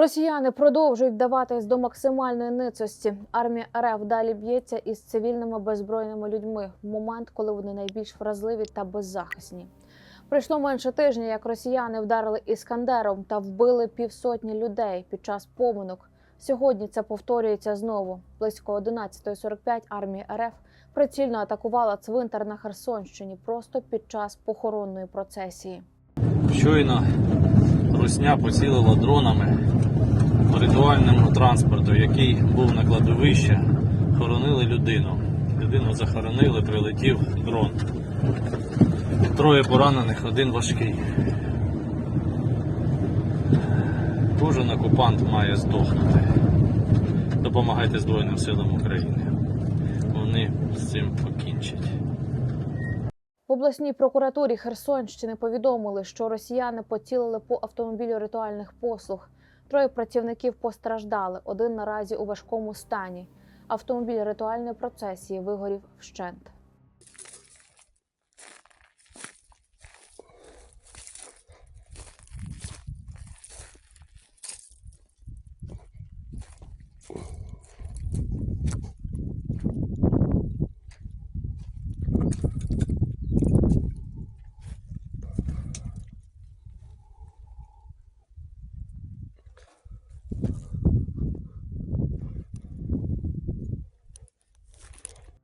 Росіяни продовжують вдаватись до максимальної ницості. Армія РФ далі б'ється із цивільними беззбройними людьми в момент, коли вони найбільш вразливі та беззахисні. Пройшло менше тижня, як росіяни вдарили іскандером та вбили півсотні людей під час поминок. Сьогодні це повторюється знову. Близько 11.45 армія РФ прицільно атакувала цвинтар на Херсонщині просто під час похоронної процесії. Щойно Русня поцілила дронами ритуальному транспорту, який був на кладовищі, хоронили людину. Людину захоронили, прилетів дрон. Троє поранених, один важкий. Кожен окупант має здохнути. Допомагайте Збройним силам України. Вони з цим покінчать. В обласній прокуратурі Херсонщини повідомили, що росіяни поцілили по автомобілю ритуальних послуг. Троє працівників постраждали. Один наразі у важкому стані. Автомобіль ритуальної процесії вигорів вщент.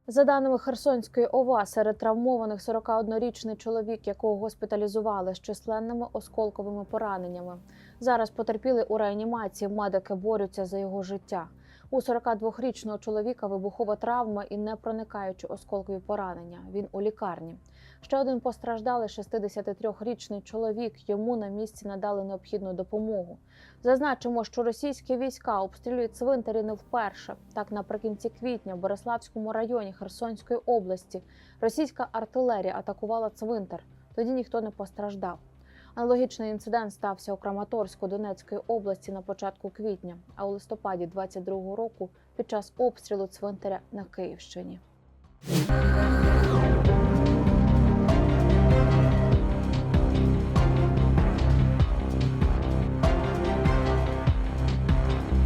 За даними Херсонської ОВА, серед травмованих 41-річний чоловік, якого госпіталізували з численними осколковими пораненнями. Зараз потерпіли у реанімації. Медики борються за його життя. У 42-річного чоловіка вибухова травма і не проникаючі осколкові поранення. Він у лікарні. Ще один постраждалий 63-річний чоловік. Йому на місці надали необхідну допомогу. Зазначимо, що російські війська обстрілюють цвинтарі не вперше. Так, наприкінці квітня в Бориславському районі Херсонської області російська артилерія атакувала цвинтар. Тоді ніхто не постраждав. Аналогічний інцидент стався у Краматорську Донецької області на початку квітня, а у листопаді 22-го року під час обстрілу цвинтаря на Київщині.